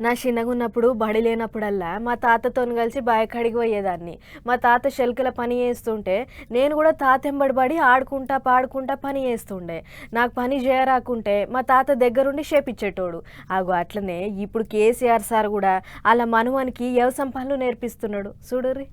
నా చిన్నగా ఉన్నప్పుడు బడి లేనప్పుడల్లా మా తాతతో కలిసి బాయకాడికి పోయేదాన్ని. మా తాత షెల్కల పని చేస్తుంటే నేను కూడా తాత పడి ఆడుకుంటా పాడుకుంటా పని చేస్తుండే. నాకు పని చేయరాకుంటే మా తాత దగ్గరుండి చేపిచ్చేటోడు అగో అట్లనే ఇప్పుడు కేసీఆర్ సార్ కూడా అలా మనువానికి వ్యవసాయం పనులు నేర్పిస్తున్నాడు. చూడుర్రి.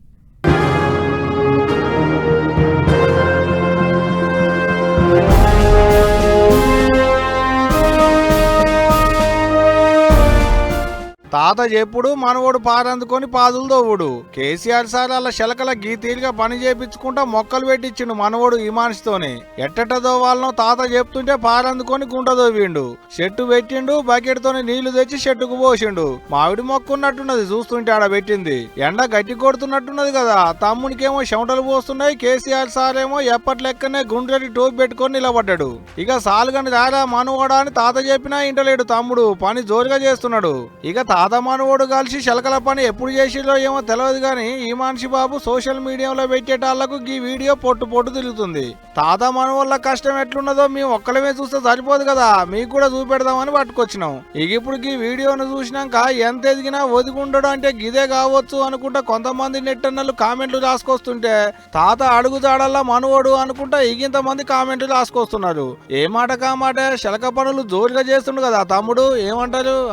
తాత చెప్పుడు మనవోడు పారందుకొని పాదులు దోవుడు కేసీఆర్ సార్ అలా శలకల గీతీలుగా పని చేపించుకుంటా మొక్కలు పెట్టించిండు మనవడు ఈ మనిషితోనే. ఎట్టెట్ట దోవాలనో తాత చెప్తుంటే పారందుకొని గుంట దోవిండు చెట్టు పెట్టిండు బకెట్తోని నీళ్ళు తెచ్చి చెట్టుకు పోసిండు. మామిడి మొక్క ఉన్నట్టున్నది చూస్తుంటే ఆడ పెట్టింది. ఎండ గట్టి కొడుతున్నట్టున్నది కదా తమ్మునికేమో చెమటలు పోస్తున్నాయి కేసీఆర్ సార్ ఏమో ఎప్పట్లెక్కనే గుండ్రెడ్డి టోపీ పెట్టుకొని నిలబడ్డాడు. ఇక సాలుగని దారా మనవడా అని తాత చెప్పినా ఇంటలేడు తమ్ముడు పని జోరుగా చేస్తున్నాడు. ఇక తాత మనవడు కలిసి శలకల పని ఎప్పుడు చేసిలో ఏమో తెలియదు కానీ ఈ మనిషి బాబు సోషల్ మీడియాలో పెట్టేటాళ్ళకు ఈ వీడియో పొట్టు పొట్టు తిరుగుతుంది. తాత మనవళ్ళ కష్టం ఎట్లున్నదో మేము ఒక్కలమే చూస్తే సరిపోదు కదా. మీకు కూడా చూపెడదామని పట్టుకొచ్చినాం. ఇక ఇప్పుడు ఈ వీడియోను చూసినాక ఎంత ఎదిగినా ఒదిగుండడం అంటే గిదే కావచ్చు అనుకుంటా కొంతమంది నెట్టన్నలు కామెంట్లు రాసుకొస్తుంటే తాత అడుగుజాడల్లా మనవడు అనుకుంటా ఇగింత మంది కామెంట్లు రాసుకొస్తున్నారు. ఏ మాట కామాట శలక పనులు జోరుగా చేస్తుండు కదా తమ్ముడు ఏమంటారు?